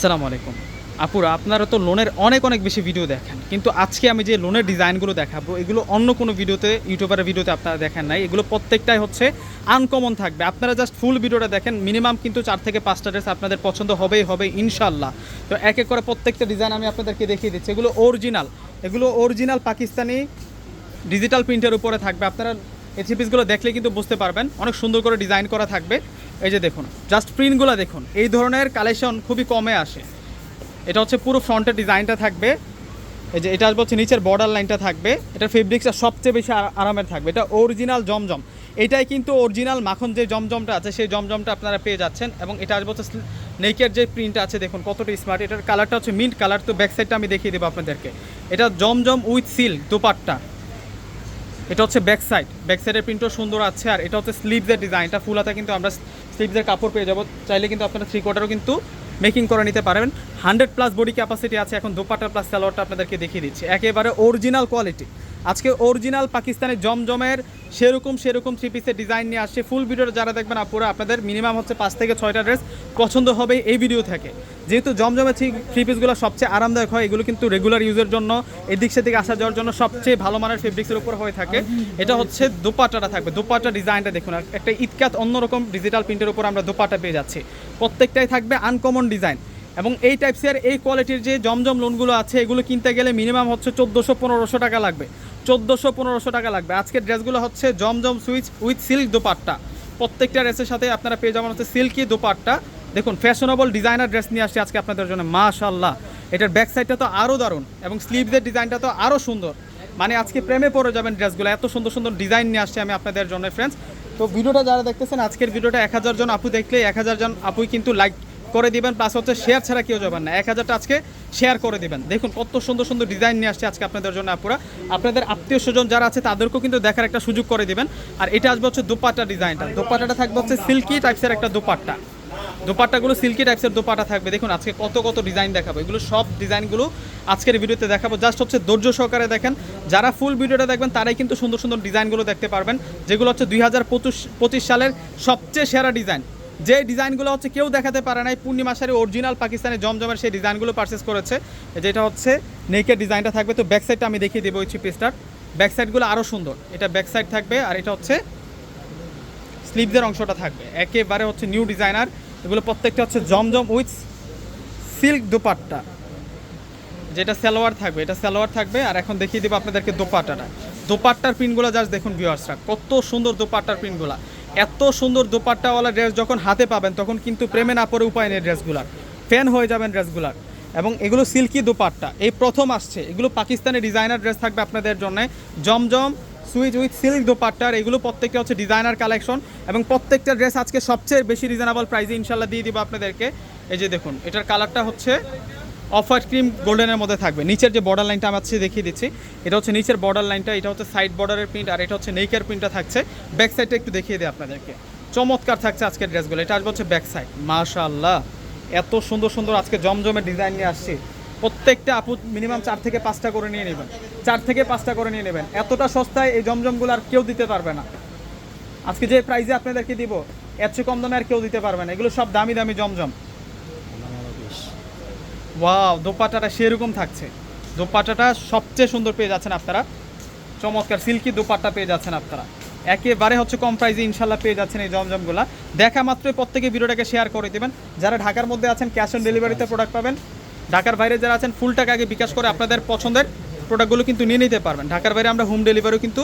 আসসালামু আলাইকুম। আপুরা আপনারা তো লোনের অনেক অনেক বেশি ভিডিও দেখেন, কিন্তু আজকে আমি যে লোনের ডিজাইনগুলো দেখাবো, এগুলো অন্য কোনো ভিডিওতে ইউটিউবারের ভিডিওতে আপনারা দেখেন নাই। এগুলো প্রত্যেকটাই হচ্ছে আনকমন থাকবে। আপনারা জাস্ট ফুল ভিডিওটা দেখেন মিনিমাম কিন্তু চার থেকে পাঁচটা ড্রেস আপনাদের পছন্দ হবেই হবে ইনশাল্লাহ তো এক এক করে প্রত্যেকটা ডিজাইন আমি আপনাদেরকে দেখিয়ে দিচ্ছি। এগুলো অরিজিনাল এগুলো অরিজিনাল পাকিস্তানি ডিজিটাল প্রিন্টের উপরে থাকবে। আপনারা এই পিসগুলো দেখলে কিন্তু বুঝতে পারবেন। অনেক সুন্দর করে ডিজাইন করা থাকবে। এই যে দেখুন জাস্ট প্রিন্টগুলো দেখুন, এই ধরনের কালেকশন খুবই কমে আসে। এটা হচ্ছে পুরো ফ্রন্টের ডিজাইনটা থাকবে। এই যে এটা হচ্ছে নিচের বর্ডার লাইনটা থাকবে। এটা ফেব্রিক্সটা সবচেয়ে বেশি আরামের থাকবে। এটা অরিজিনাল জমজম। এটাই কিন্তু অরিজিনাল মাখন যে জমজমটা আছে, সেই জমজমটা আপনারা পেয়ে যাচ্ছেন এবং এটা আসবে হচ্ছে নেকের যে প্রিন্ট আছে, দেখুন কতটা স্মার্ট এটার কালারটা হচ্ছে মিন্ট কালার তো ব্যাক সাইডটা আমি দেখিয়ে দেবো আপনাদেরকে। এটা জমজম উইথ সিল দুপাট্টা। এটা হচ্ছে ব্যাক সাইড ব্যাক সাইডের প্রিন্টও সুন্দর আছে আর এটা হচ্ছে স্লিভসের ডিজাইনটা ফুল হাতা কিন্তু আমরা স্লিভসের কাপড় পেয়ে যাব। চাইলে কিন্তু আপনারা থ্রি কোয়ার্টারও কিন্তু মেকিং করে নিতে পারবেন। হান্ড্রেড প্লাস বডি ক্যাপাসিটি আছে। এখন দোপাটা প্লাস সালোয়ারটা আপনাদেরকে দেখিয়ে দিচ্ছি। একেবারে অরিজিনাল কোয়ালিটি আজকে অরিজিনাল পাকিস্তানের জমজমের সেরকম সেরকম থ্রি পিসের ডিজাইন নিয়ে আসছে। ফুল ভিডিওটা যারা দেখবেন, আপুরা, আপনাদের মিনিমাম হচ্ছে পাঁচ থেকে ছয়টা ড্রেস পছন্দ হবে এই ভিডিও থেকে। যেহেতু জমজমের থ্রি থ্রি পিসগুলো সবচেয়ে আরামদায়ক হয়, এগুলো কিন্তু রেগুলার ইউজের জন্য, এদিক সেদিকে আসা যাওয়ার জন্য সবচেয়ে ভালো মানের ফেব্রিক্সের উপর হয়ে থাকে। এটা হচ্ছে দোপাট্টাটা থাকবে দোপাট্টা ডিজাইনটা দেখুন, আর একটা ইতকাত অন্যরকম ডিজিটাল প্রিন্টের উপর আমরা দোপাট্টা পেয়ে যাচ্ছি। প্রত্যেকটাই থাকবে আনকমন ডিজাইন এবং এই টাইপসের এই কোয়ালিটির যে জমজম লোনগুলো আছে, এগুলো কিনতে গেলে মিনিমাম হচ্ছে চোদ্দোশো পনেরোশো টাকা লাগবে। চোদ্দোশো পনেরোশো টাকা লাগবে। আজকের ড্রেসগুলো হচ্ছে Zamzam switch with silk dupatta. প্রত্যেকটা ড্রেসের সাথে আপনারা পেয়ে যাবেন হচ্ছে সিল্কি দোপাট্টা। দেখুন ফ্যাশনেবল ডিজাইনার ড্রেস নিয়ে আসছি আজকে আপনাদের জন্য মাশাল্লাহ এটার ব্যাক সাইডটা তো আরও দারুণ এবং স্লিভসের ডিজাইনটা তো আরও সুন্দর। মানে আজকে প্রেমে পড়ে যাবেন ড্রেসগুলো এত সুন্দর সুন্দর ডিজাইন নিয়ে আসছি আমি আপনাদের জন্য ফ্রেন্ডস তো ভিডিওটা যারা দেখতেছেন, আজকের ভিডিওটা এক হাজার জন আপু দেখলে, এক হাজার জন আপুই কিন্তু লাইক করে দিবেন প্লাস হচ্ছে শেয়ার ছাড়া কেউ যাবেন না। এক হাজারটা আজকে শেয়ার করে দিবেন। দেখুন, কত সুন্দর সুন্দর ডিজাইন নিয়ে আসছে আজকে আপনাদের জন্য আপুরা। আপনাদের আত্মীয় স্বজন যারা আছে, তাদেরকেও কিন্তু দেখার একটা সুযোগ করে দিবেন। আর এটা আসবে হচ্ছে দোপাট্টা ডিজাইনটা দোপাট্টাটা থাকবে হচ্ছে সিল্কি টাইপসের একটা দোপাট্টা। দোপাট্টাগুলো সিল্কি টাইপসের দোপাট্টা থাকবে। দেখুন, আজকে কত কত ডিজাইন দেখাবো। এগুলো সব ডিজাইনগুলো আজকের ভিডিওতে দেখাবো। জাস্ট হচ্ছে ধৈর্য সহকারে দেখেন। যারা ফুল ভিডিওটা দেখবেন, তারাই কিন্তু সুন্দর সুন্দর ডিজাইনগুলো দেখতে পারবেন। যেগুলো হচ্ছে দুই হাজার পঁচিশ সালের সবচেয়ে সেরা ডিজাইন যে ডিজাইনগুলো হচ্ছে কেউ দেখাতে পারে নাই, পূর্ণিমা শাড়ি অরিজিনাল পাকিস্তানি জমজমের সেই ডিজাইনগুলো পারচেস করেছে। যেটা হচ্ছে নেকের ডিজাইনটা থাকবে। তো ব্যাক সাইডটা আমি দেখিয়ে দেবো ওই পিসটার ব্যাক সাইডগুলো আরও সুন্দর। এটা ব্যাক সাইড থাকবে আর এটা হচ্ছে স্লিভদের অংশটা থাকবে। একেবারে হচ্ছে নিউ ডিজাইনার এগুলো প্রত্যেকটা হচ্ছে জমজম উইথ সিল্ক দোপাট্টা। যেটা সালোয়ার থাকবে, এটা সালোয়ার থাকবে, আর এখন দেখিয়ে দেবো আপনাদেরকে দোপাট্টাটা। দোপাট্টার প্রিন্টগুলো জাস্ট দেখুন ভিউয়ার্সরা কত সুন্দর দোপাট্টার প্রিন্টগুলো এত সুন্দর দোপাট্টাওয়ালা ড্রেস যখন হাতে পাবেন, তখন কিন্তু প্রেমে না পড়ে উপায় নেই ড্রেসগুলার ফ্যান হয়ে যাবেন ড্রেসগুলার এবং এগুলো সিল্কি দোপাট্টা। এই প্রথম আসছে। এগুলো পাকিস্তানি ডিজাইনার ড্রেস থাকবে আপনাদের জন্য। জমজম সুইচ উইথ সিল্ক দোপাট্টার, এগুলো প্রত্যেকটা হচ্ছে ডিজাইনার কালেকশন এবং প্রত্যেকটা ড্রেস আজকে সবচেয়ে বেশি রিজনেবল প্রাইসে ইনশাল্লাহ দিয়ে দিব আপনাদেরকে। এই যে দেখুন, এটার কালারটা হচ্ছে অফ হোয়াইট ক্রিম গোল্ডেনের মধ্যে থাকবে। নিচের যে বর্ডার লাইনটা আমার হচ্ছে দেখিয়ে দিচ্ছি, এটা হচ্ছে নিচের বর্ডার লাইনটা এটা হচ্ছে সাইড বর্ডারের প্রিন্ট আর এটা হচ্ছে নেইকের প্রিন্টটা থাকছে। ব্যাক সাইডটা একটু দেখিয়ে দিই আপনাদেরকে। চমৎকার থাকছে আজকের ড্রেসগুলো এটা আসবে হচ্ছে ব্যাক সাইড মাশাআল্লাহ, এত সুন্দর সুন্দর আজকে জমজমের ডিজাইন নিয়ে আসছি। প্রত্যেকটা আপু মিনিমাম চার থেকে পাঁচটা করে নিয়ে নেবেন। চার থেকে পাঁচটা করে নিয়ে নেবেন। এতটা সস্তায় এই জমজমগুলো আর কেউ দিতে পারবে না। আজকে যে প্রাইজে আপনাদেরকে দিব চেয়ে কম দামে আর কেউ দিতে পারবে না। এগুলো সব দামি দামি জমজম। ওয়াও দোপাট্টাটা সেরকম থাকছে। দোপাট্টাটা সবচেয়ে সুন্দর পেয়ে যাচ্ছেন আপনারা। চমৎকার সিল্কি দোপাট্টা পেয়ে যাচ্ছেন আপনারা। একেবারে হচ্ছে কম প্রাইসে ইনশাল্লাহ পেয়ে যাচ্ছেন এই জমজমগুলা। দেখা মাত্রই প্রত্যেকে ভিডিওটাকে শেয়ার করে দেবেন। যারা ঢাকার মধ্যে আছেন ক্যাশ অন ডেলিভারিতে প্রোডাক্ট পাবেন। ঢাকার বাইরে যারা আছেন ফুল টাকা আগে বিকাশ করে আপনাদের পছন্দের প্রোডাক্টগুলো কিন্তু নিয়ে নিতে পারবেন। ঢাকার বাইরে আমরা হোম ডেলিভারিও কিন্তু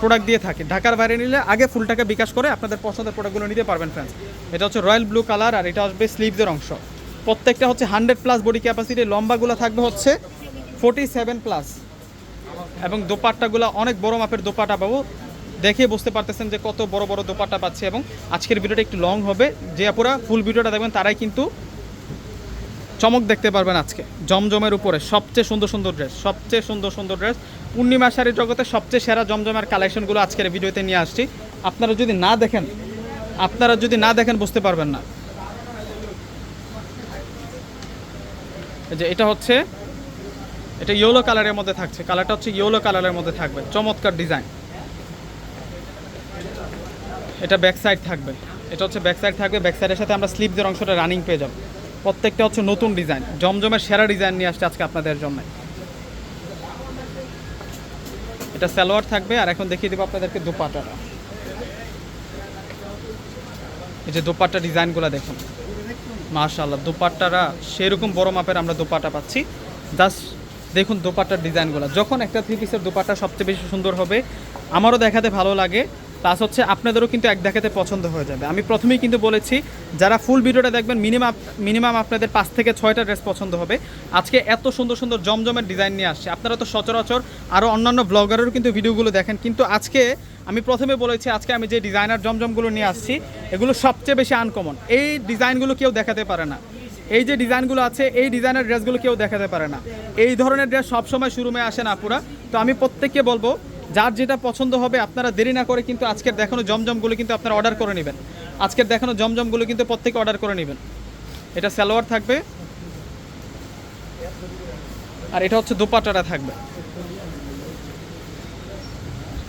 প্রোডাক্ট দিয়ে থাকি। ঢাকার বাইরে নিলে আগে ফুল টাকা বিকাশ করে আপনাদের পছন্দের প্রোডাক্টগুলো নিতে পারবেন ফ্রেন্ডস এটা হচ্ছে রয়্যাল ব্লু কালার আর এটা আসবে স্লিভসের অংশ। প্রত্যেকটা হচ্ছে হান্ড্রেড প্লাস বডি ক্যাপাসিটি লম্বাগুলো থাকবে হচ্ছে ফোর্টি সেভেন প্লাস এবং দোপাট্টাগুলো অনেক বড় মাপের দোপাট্টা পাবো। দেখে বুঝতে পারতেছেন যে কত বড় বড় দোপাট্টা পাচ্ছে এবং আজকের ভিডিওটা একটু লং হবে। যে আপুরা ফুল ভিডিওটা দেখবেন, তারাই কিন্তু চমক দেখতে পারবেন আজকে। জমজমের উপরে সবচেয়ে সুন্দর সুন্দর ড্রেস সবচেয়ে সুন্দর সুন্দর ড্রেস পূর্ণিমা শাড়ির জগতে সবচেয়ে সেরা জমজমের কালেকশনগুলো আজকের ভিডিওতে নিয়ে আসছি। আপনারা যদি না দেখেন, আপনারা যদি না দেখেন, বুঝতে পারবেন না। যে এটা হচ্ছে, এটা ইয়েলো কালারের মধ্যে থাকছে। কালারটা হচ্ছে ইয়েলো কালারের মধ্যে থাকবে। চমৎকার ডিজাইন এটা ব্যাক সাইড থাকবে। এটা হচ্ছে ব্যাক সাইড থাকবে। ব্যাক সাইডের সাথে আমরা স্লিপদের অংশটা রানিং পেয়ে যাব। প্রত্যেকটা হচ্ছে নতুন ডিজাইন, জমজমের সেরা ডিজাইন নিয়ে আসছে আজকে আপনাদের জন্য। এটা সালোয়ার থাকবে, আর এখন দেখিয়ে দেবো আপনাদেরকে দুপাটাটা। এই যে দোপাট্টা ডিজাইনগুলো দেখুন। মাশাআল্লাহ, দোপাট্টারা সেরকম বড় মাপের আমরা দোপাট্টা পাচ্ছি। জাস্ট দেখুন দোপাট্টার ডিজাইনগুলো। যখন একটা থ্রি পিসের দোপাট্টা সবচেয়ে বেশি সুন্দর হবে, আমারও দেখাতে ভালো লাগে। প্লাস হচ্ছে আপনাদেরও কিন্তু এক দেখাতে পছন্দ হয়ে যাবে। আমি প্রথমেই কিন্তু বলেছি, যারা ফুল ভিডিওটা দেখবেন মিনিমাম মিনিমাম আপনাদের পাঁচ থেকে ছয়টা ড্রেস পছন্দ হবে। আজকে এত সুন্দর সুন্দর জমজমের ডিজাইন নিয়ে আসছে। আপনারা তো সচরাচর আরও অন্যান্য ব্লগারেরও কিন্তু ভিডিওগুলো দেখেন। কিন্তু আজকে আমি প্রথমে বলেছি, আজকে আমি যে ডিজাইনার জমজমগুলো নিয়ে আসছি, এগুলো সবচেয়ে বেশি আনকমন এই ডিজাইনগুলো কেউ দেখাতে পারে না। এই যে ডিজাইনগুলো আছে, এই ডিজাইনের ড্রেসগুলো কেউ দেখাতে পারে না। এই ধরনের ড্রেস সবসময় শুরুমে আসে না পুরা তো আমি প্রত্যেককে বলব যার যেটা পছন্দ হবে আপনারা দেরি না করে কিন্তু আজকের দেখানো জমজমগুলো কিন্তু আপনারা অর্ডার করে নেবেন। আজকের দেখানো জমজমগুলো কিন্তু প্রত্যেকে অর্ডার করে নেবেন। এটা সালোয়ার থাকবে। আর এটা হচ্ছে দোপাট্টাটা থাকবে।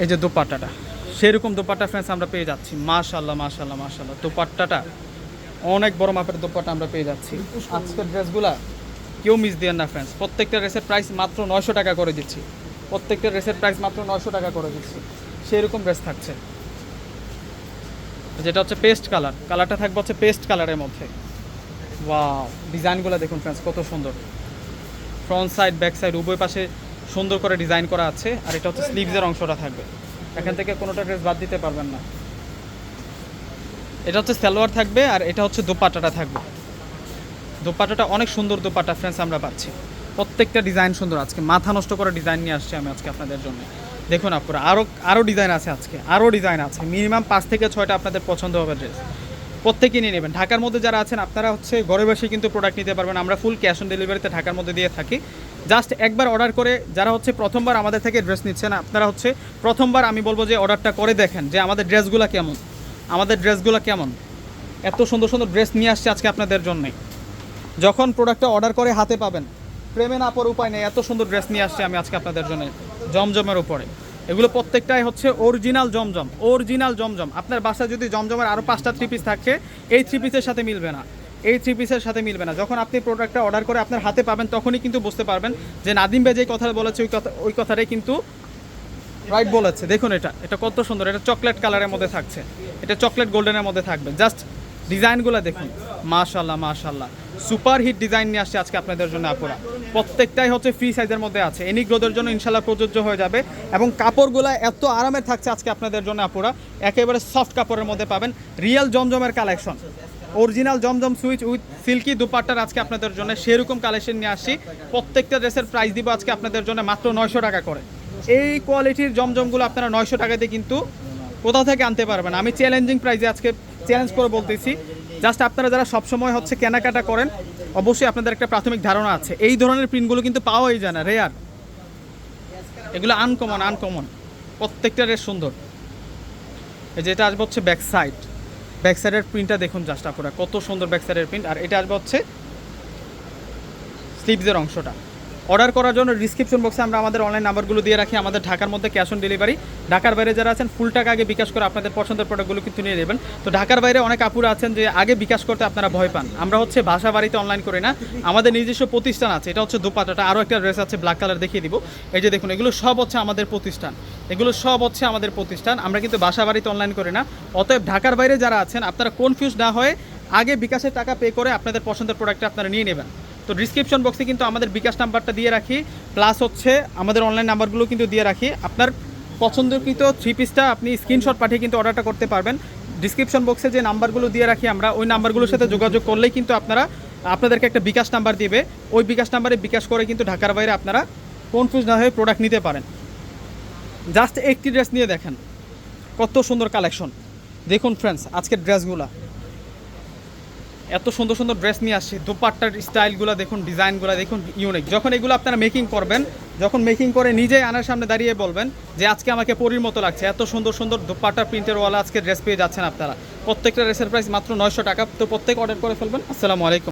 এই যে দোপাট্টাটা সেরকম দোপাট্টা ফ্রেন্ডস আমরা পেয়ে যাচ্ছি। মাশাল্লাহ মাশাল্লাহ মাশাল্লাহ দোপাট্টাটা অনেক বড় মাপের দোপাট্টা আমরা পেয়ে যাচ্ছি। আজকের ড্রেসগুলা কেউ মিস দিয়েন না ফ্রেন্ডস প্রত্যেকটা ড্রেসের প্রাইস মাত্র নয়শো টাকা করে দিচ্ছি। প্রত্যেকটা ড্রেসের প্রাইস মাত্র নশো টাকা করে দিচ্ছি। সেরকম ড্রেস থাকছে। যেটা হচ্ছে পেস্ট কালার কালারটা থাকবে হচ্ছে পেস্ট কালারের মধ্যে। ওয়াও ডিজাইনগুলো দেখুন ফ্রেন্ডস কত সুন্দর। ফ্রন্ট সাইড ব্যাক সাইড উভয় পাশে সুন্দর করে ডিজাইন করা আছে। আর এটা হচ্ছে স্লিভসের অংশটা থাকবে। এখান থেকে কোনোটা ড্রেস বাদ দিতে পারবেন না। এটা হচ্ছে সালোয়ার থাকবে আর এটা হচ্ছে দোপাট্টাটা থাকবে। দোপাট্টাটা অনেক সুন্দর দোপাট্টা ফ্রেন্ডস আমরা পাচ্ছি। প্রত্যেকটা ডিজাইন সুন্দর। আজকে মাথা নষ্ট করে ডিজাইন নিয়ে আসছি আমি আজকে আপনাদের জন্য। দেখুন আপনারা আরও আরও ডিজাইন আছে আজকে আরও ডিজাইন আছে। মিনিমাম পাঁচ থেকে ছয়টা আপনাদের পছন্দ হবে ড্রেস। প্রত্যেকেই নিয়ে নেবেন। ঢাকার মধ্যে যারা আছেন, আপনারা হচ্ছে ঘরে বসে কিন্তু প্রোডাক্ট নিতে পারবেন। আমরা ফুল ক্যাশ অন ডেলিভারিতে ঢাকার মধ্যে দিয়ে থাকি। জাস্ট একবার অর্ডার করে যারা হচ্ছে প্রথমবার আমাদের থেকে ড্রেস নিচ্ছেন, আপনারা হচ্ছে প্রথমবার আমি বলব যে অর্ডারটা করে দেখেন যে আমাদের ড্রেসগুলো কেমন। আমাদের ড্রেসগুলো কেমন। এত সুন্দর সুন্দর ড্রেস নিয়ে আসছে আজকে আপনাদের জন্যে। যখন প্রোডাক্টটা অর্ডার করে হাতে পাবেন প্রেমে না পর উপায় নেই। এত সুন্দর ড্রেস নিয়ে আসছে আমি আজকে আপনাদের জন্য। জমজমের উপরে। এগুলো প্রত্যেকটাই হচ্ছে অরিজিনাল জমজম অরিজিনাল জমজম। আপনার বাসায় যদি জমজমের আরও পাঁচটা থ্রি পিস থাকে, এই থ্রি পিসের সাথে মিলবে না। এই থ্রি পিসের সাথে মিলবে না। যখন আপনি প্রোডাক্টটা অর্ডার করে আপনার হাতে পাবেন, তখনই কিন্তু বুঝতে পারবেন যে নাদিম ভাই যে কথা বলেছে, ওই কথা ওই কথাটাই কিন্তু রাইট বলেছে। দেখুন এটা এটা কত সুন্দর। এটা চকলেট কালারের মধ্যে থাকছে। এটা চকলেট গোল্ডেনের মধ্যে থাকবে। জাস্ট ডিজাইনগুলো দেখুন। মাশাল্লাহ মাশাল্লাহ সুপার হিট ডিজাইন নিয়ে আসছে আজকে আপনাদের জন্য আপুরা। প্রত্যেকটাই হচ্ছে ফ্রি সাইজের মধ্যে আছে। এনি গ্রোদের জন্য ইনশাল্লাহ প্রযোজ্য হয়ে যাবে এবং কাপড়গুলো এত আরামের থাকছে আজকে আপনাদের জন্য আপুরা। একেবারে সফট কাপড়ের মধ্যে পাবেন। রিয়েল জমজমের collection. Original Zamzam switch with silky দুপাট্টার আজকে আপনাদের জন্য সেরকম কালেকশন নিয়ে আসছি। প্রত্যেকটা ড্রেসের প্রাইস দিব আজকে আপনাদের জন্য মাত্র নয়শো টাকা করে। এই কোয়ালিটির জমজমগুলো আপনারা নয়শো টাকাতে কিন্তু কোথাও থেকে আনতে পারবেন? আমি চ্যালেঞ্জিং প্রাইসে আজকে চ্যালেঞ্জ করে বলতেছি। জাস্ট আপনারা যারা সবসময় হচ্ছে কেনাকাটা করেন, অবশ্যই আপনাদের একটা প্রাথমিক ধারণা আছে। এই ধরনের প্রিন্টগুলো কিন্তু পাওয়াই যায় না রেয়ার এগুলো আনকমন আনকমন প্রত্যেকটা রেস সুন্দর। এই যেটা আসবে হচ্ছে ব্যাক সাইড ব্যাক সাইডের প্রিন্টটা দেখুন জাস্ট আপনারা, কত সুন্দর ব্যাক সাইডের প্রিন্ট আর এটা আসবে হচ্ছে স্লিভসের অংশটা। অর্ডার করার জন্য ডিসক্রিপশন বক্সে আমরা আমাদের অনলাইন নাম্বারগুলো দিয়ে রাখি, আমাদের ঢাকার মধ্যে ক্যাশ অন ডেলিভারি ঢাকার বাইরে যারা আছেন ফুল টাকা আগে বিকাশ করে আপনাদের পছন্দের প্রোডাক্টগুলো কিন্তু নিয়ে নেবেন। তো ঢাকার বাইরে অনেক আপুরা আছেন যে আগে বিকাশ করতে আপনারা ভয় পান। আমরা হচ্ছে বাসা বাড়িতে অনলাইন করি না। আমাদের নিজস্ব প্রতিষ্ঠান আছে, এটা হচ্ছে দোপাটাটা। আরও একটা ড্রেস আছে ব্ল্যাক কালার দেখিয়ে দিব। এই যে দেখুন, এগুলো সব হচ্ছে আমাদের প্রতিষ্ঠান। এগুলো সব হচ্ছে আমাদের প্রতিষ্ঠান। আমরা কিন্তু বাসা বাড়িতে অনলাইন করি না। অতএব ঢাকার বাইরে যারা আছেন, আপনারা কনফিউজ না হয়ে আগে বিকাশের টাকা পে করে আপনাদের পছন্দের প্রোডাক্টটা আপনারা নিয়ে নেবেন। তো ডিসক্রিপশন বক্সে কিন্তু আমাদের বিকাশ নাম্বারটা দিয়ে রাখি প্লাস হচ্ছে আমাদের অনলাইন নাম্বারগুলো কিন্তু দিয়ে রাখি। আপনার পছন্দকৃত থ্রি পিসটা আপনি স্ক্রিনশট পাঠিয়ে কিন্তু অর্ডারটা করতে পারবেন। ডিসক্রিপশন বক্সে যে নাম্বারগুলো দিয়ে রাখি আমরা, ওই নাম্বারগুলোর সাথে যোগাযোগ করলেই কিন্তু আপনারা, আপনাদেরকে একটা বিকাশ নাম্বার দিবে। ওই বিকাশ নাম্বারে বিকাশ করে কিন্তু ঢাকার বাইরে আপনারা কনফিউজ না হয়ে প্রোডাক্ট নিতে পারেন। জাস্ট একটি ড্রেস নিয়ে দেখেন। কত সুন্দর কালেকশন দেখুন ফ্রেন্ডস আজকের ড্রেসগুলো এত সুন্দর সুন্দর ড্রেস নিয়ে আসছি, দোপাট্টার স্টাইলগুলো দেখুন, ডিজাইনগুলো দেখুন ইউনিক যখন এগুলো আপনারা মেকিং করবেন, যখন মেকিং করে নিজেই আনার সামনে দাঁড়িয়ে বলবেন যে আজকে আমাকে পরির মতো লাগছে, এত সুন্দর সুন্দর দোপাট্টা প্রিন্টের ওয়ালা আজকে ড্রেস পেয়ে যাচ্ছেন আপনারা। প্রত্যেকটা ড্রেসের প্রাইস মাত্র নয়শো টাকা, তো প্রত্যেক অর্ডার করে ফেলবেন। আসসালামু আলাইকুম।